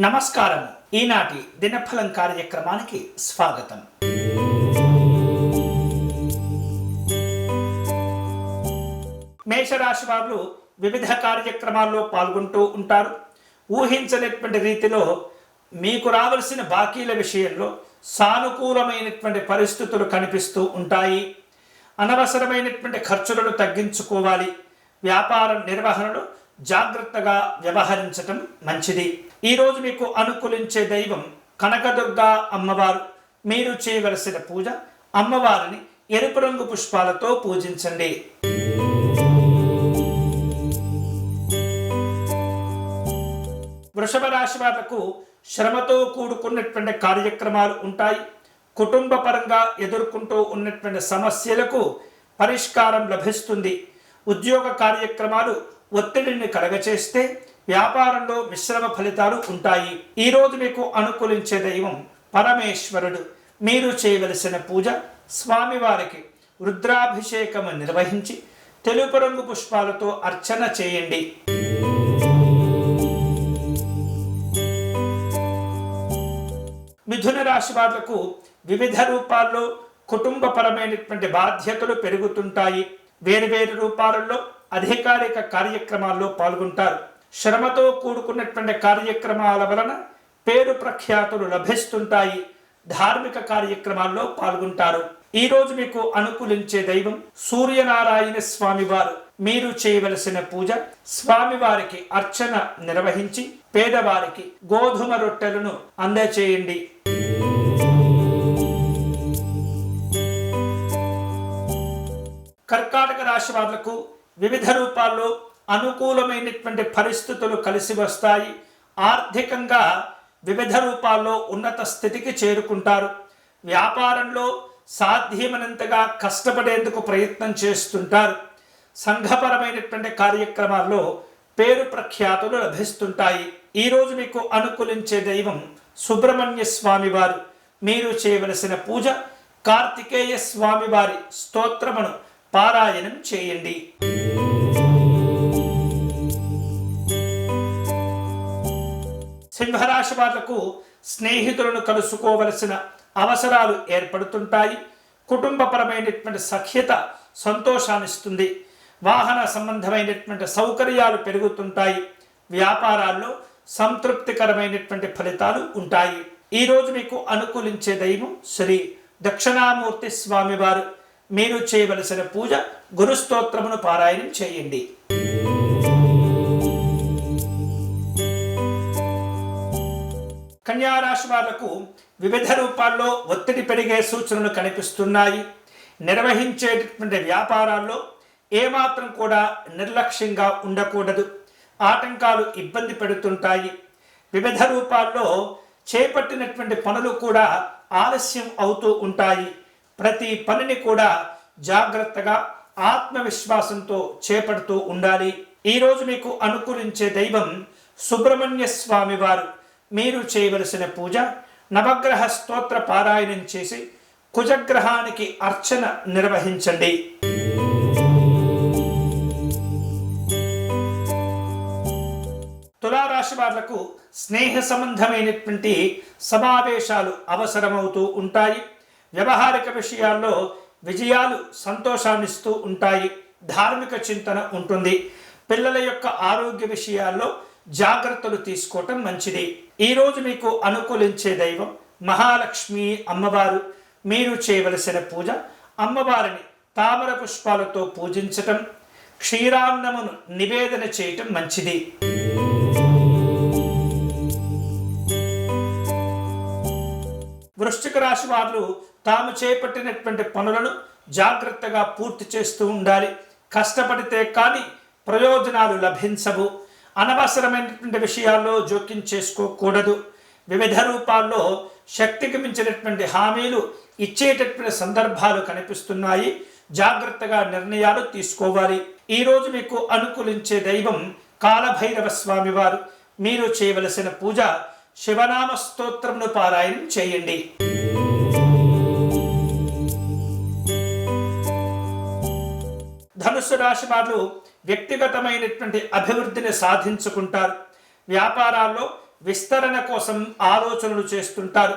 నమస్కారం. ఈనాటి దినఫలం కార్యక్రమానికి స్వాగతం. మేషరాశి వారు వివిధ కార్యక్రమాల్లో పాల్గొంటూ ఉంటారు. ఊహించలేటువంటి రీతిలో మీకు రావలసిన బాకీల విషయంలో సానుకూలమైనటువంటి పరిస్థితులు కనిపిస్తూ ఉంటాయి. అనవసరమైనటువంటి ఖర్చులను తగ్గించుకోవాలి. వ్యాపార నిర్వహణలో జాగ్రత్తగా వ్యవహరించటం మంచిది. ఈరోజు మీకు అనుకూలించే దైవం కనకదుర్గ అమ్మవారు. మీరు చేయవలసిన పూజ అమ్మవారిని ఎరుపు రంగు పుష్పాలతో పూజించండి. వృషభ రాశి వాళ్ళకు శ్రమతో కూడుకున్నటువంటి కార్యక్రమాలు ఉంటాయి. కుటుంబ పరంగా ఎదుర్కొంటూ ఉన్నటువంటి సమస్యలకు పరిష్కారం లభిస్తుంది. ఉద్యోగ కార్యక్రమాలు ఒత్తిడిని కలగచేస్తే వ్యాపారంలో మిశ్రమ ఫలితాలు ఉంటాయి. ఈరోజు మీకు అనుకూలించే దైవం పరమేశ్వరుడు. మీరు చేయవలసిన పూజ స్వామివారికి రుద్రాభిషేకము నిర్వహించి తెలుపు రంగు పుష్పాలతో అర్చన చేయండి. మిథున రాశి వాళ్ళకు వివిధ రూపాల్లో కుటుంబపరమైనటువంటి బాధ్యతలు పెరుగుతుంటాయి. వేరువేరు రూపాలలో అధికారిక కార్యక్రమాల్లో పాల్గొంటారు. శ్రమతో కూడుకున్నటువంటి కార్యక్రమాల వలన పేరు ప్రఖ్యాతులు లభిస్తుంటాయి. ధార్మిక కార్యక్రమాల్లో పాల్గొంటారు. ఈ రోజు మీకు అనుకూలించే దైవం సూర్యనారాయణ స్వామివారు. మీరు చేయవలసిన పూజ స్వామివారికి అర్చన నిర్వహించి పేదవారికి గోధుమ రొట్టెలను అందచేయండి. కర్కాటక రాశి వాళ్ళకు వివిధ రూపాల్లో అనుకూలమైనటువంటి పరిస్థితులు కలిసి వస్తాయి. ఆర్థికంగా వివిధ రూపాల్లో ఉన్నత స్థితికి చేరుకుంటారు. వ్యాపారంలో సాధ్యమైనంతగా కష్టపడేందుకు ప్రయత్నం చేస్తుంటారు. సంఘపరమైనటువంటి కార్యక్రమాల్లో పేరు ప్రఖ్యాతులు లభిస్తుంటాయి. ఈరోజు మీకు అనుకూలించే దైవం సుబ్రహ్మణ్య స్వామివారు. మీరు చేయవలసిన పూజ కార్తికేయ స్వామివారి స్తోత్రమును పారాయణం చేయండి. సింహరాశి వాళ్ళకు స్నేహితులను కలుసుకోవలసిన అవసరాలు ఏర్పడుతుంటాయి. కుటుంబపరమైనటువంటి సఖ్యత సంతోషాన్నిస్తుంది. వాహన సంబంధమైనటువంటి సౌకర్యాలు పెరుగుతుంటాయి. వ్యాపారాల్లో సంతృప్తికరమైనటువంటి ఫలితాలు ఉంటాయి. ఈరోజు మీకు అనుకూలించే దైవం శ్రీ దక్షిణామూర్తి స్వామివారు. మీరు చేయవలసిన పూజ గురుస్తోత్రమును పారాయణం చేయండి. కన్యారాశి వాళ్ళకు వివిధ రూపాల్లో ఒత్తిడి పెరిగే సూచనలు కనిపిస్తున్నాయి. నిర్వహించేటటువంటి వ్యాపారాల్లో ఏమాత్రం కూడా నిర్లక్ష్యంగా ఉండకూడదు. ఆటంకాలు ఇబ్బంది పెడుతుంటాయి. వివిధ రూపాల్లో చేపట్టినటువంటి పనులు కూడా ఆలస్యం అవుతూ ఉంటాయి. ప్రతి పనిని కూడా జాగ్రత్తగా ఆత్మవిశ్వాసంతో చేపడుతూ ఉండాలి. ఈరోజు మీకు అనుకూలించే దైవం సుబ్రహ్మణ్య స్వామి వారు. మీరు చేయవలసిన పూజ నవగ్రహ స్తోత్ర పారాయణం చేసి కుజగ్రహానికి అర్చన నిర్వహించండి. తులారాశి వాళ్ళకు స్నేహ సంబంధమైనటువంటి సమావేశాలు అవసరమవుతూ ఉంటాయి. వ్యవహారిక విషయాల్లో విజయాలు సంతోషాన్నిస్తూ ఉంటాయి. ధార్మిక చింతన ఉంటుంది. పిల్లల యొక్క ఆరోగ్య విషయాల్లో జాగ్రత్తలు తీసుకోవటం మంచిది. ఈరోజు మీకు అనుకూలించే దైవం మహాలక్ష్మి అమ్మవారు. మీరు చేయవలసిన పూజ అమ్మవారిని తామర పుష్పాలతో పూజించటం క్షీరాన్నమును నివేదన చేయటం మంచిది. వృశ్చిక రాశి వారు తాము చేపట్టినటువంటి పనులను జాగ్రత్తగా పూర్తి చేస్తూ ఉండాలి. కష్టపడితే కానీ ప్రయోజనాలు లభించవు. అనవసరమైనటువంటి విషయాల్లో జోక్యం చేసుకోకూడదు. వివిధ రూపాల్లో శక్తికి మించినటువంటి హామీలు ఇచ్చేటటువంటి సందర్భాలు కనిపిస్తున్నాయి. జాగ్రత్తగా నిర్ణయాలు తీసుకోవాలి. ఈరోజు మీకు అనుకూలించే దైవం కాలభైరవ స్వామి వారు. మీరు చేయవలసిన పూజ శివనామ స్తోత్రమును పారాయణం చేయండి. ధనుసు రాశి వారు వ్యక్తిగతమైనటువంటి అభివృద్ధిని సాధించుకుంటారు. వ్యాపారాల్లో విస్తరణ కోసం ఆలోచనలు చేస్తుంటారు.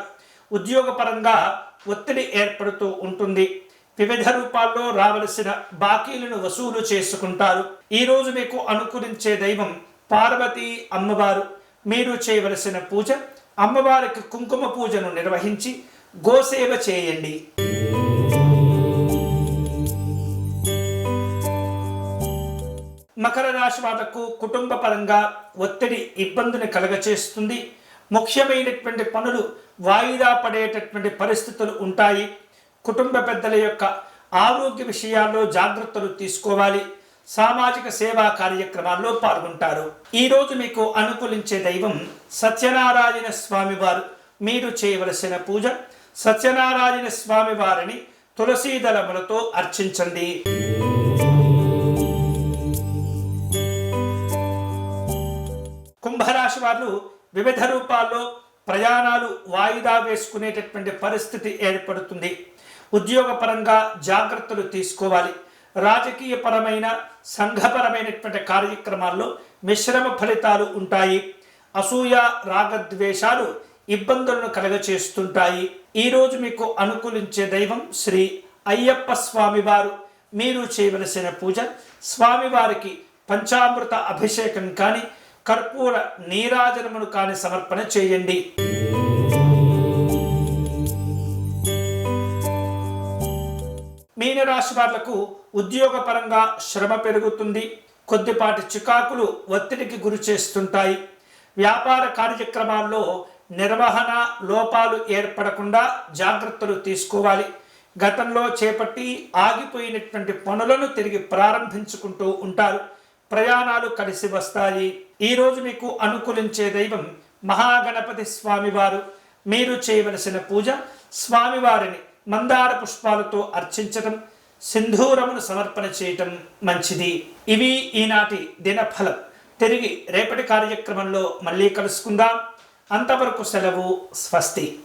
ఉద్యోగపరంగా ఒత్తిడి ఏర్పడుతూ ఉంటుంది. వివిధ రూపాల్లో రావలసిన బాకీలను వసూలు చేసుకుంటారు. ఈరోజు మీకు అనుకరించే దైవం పార్వతీ అమ్మవారు. మీరు చేయవలసిన పూజ అమ్మవారికి కుంకుమ పూజను నిర్వహించి గోసేవ చేయండి. మకర రాశి వాళ్ళకు కుటుంబ పరంగా ఒత్తిడి ఇబ్బందిని కలగచేస్తుంది. ముఖ్యమైనటువంటి పనులు వాయిదా పడేటటువంటి పరిస్థితులు ఉంటాయి. కుటుంబ పెద్దల యొక్క ఆరోగ్య విషయాల్లో జాగ్రత్తలు తీసుకోవాలి. సామాజిక సేవా కార్యక్రమాల్లో పాల్గొంటారు. ఈరోజు మీకు అనుకూలించే దైవం సత్యనారాయణ స్వామి వారు. మీరు చేయవలసిన పూజ సత్యనారాయణ స్వామి వారిని తులసీదళములతో అర్చించండి. కుంభరాశి వాళ్ళు వివిధ రూపాల్లో ప్రయాణాలు వాయిదా వేసుకునేటటువంటి పరిస్థితి ఏర్పడుతుంది. ఉద్యోగపరంగా జాగ్రత్తలు తీసుకోవాలి. రాజకీయపరమైన సంఘపరమైనటువంటి కార్యక్రమాల్లో మిశ్రమ ఫలితాలు ఉంటాయి. అసూయ రాగద్వేషాలు ఇబ్బందులను కలగచేస్తుంటాయి. ఈరోజు మీకు అనుకూలించే దైవం శ్రీ అయ్యప్ప స్వామివారు మీరు చేయవలసిన పూజ స్వామివారికి పంచామృత అభిషేకం కానీ కర్పూర నీరాజనమును కాని సమర్పణ చేయండి. మీనరాశి వాళ్ళకు ఉద్యోగపరంగా శ్రమ పెరుగుతుంది. కొద్దిపాటి చికాకులు ఒత్తిడికి గురి చేస్తుంటాయి. వ్యాపార కార్యక్రమాల్లో నిర్వహణ లోపాలు ఏర్పడకుండా జాగ్రత్తలు తీసుకోవాలి. గతంలో చేపట్టి ఆగిపోయినటువంటి పనులను తిరిగి ప్రారంభించుకుంటూ ఉంటారు. ప్రయాణాలు కలిసి వస్తాయి. ఈరోజు మీకు అనుకూలించే దైవం మహాగణపతి స్వామివారు. మీరు చేయవలసిన పూజ స్వామివారిని మందార పుష్పాలతో అర్చించటం సింధూరమును సమర్పణ చేయటం మంచిది. ఇవి ఈనాటి దినఫలం. తిరిగి రేపటి కార్యక్రమంలో మళ్ళీ కలుసుకుందాం. అంతవరకు సెలవు స్వస్తి.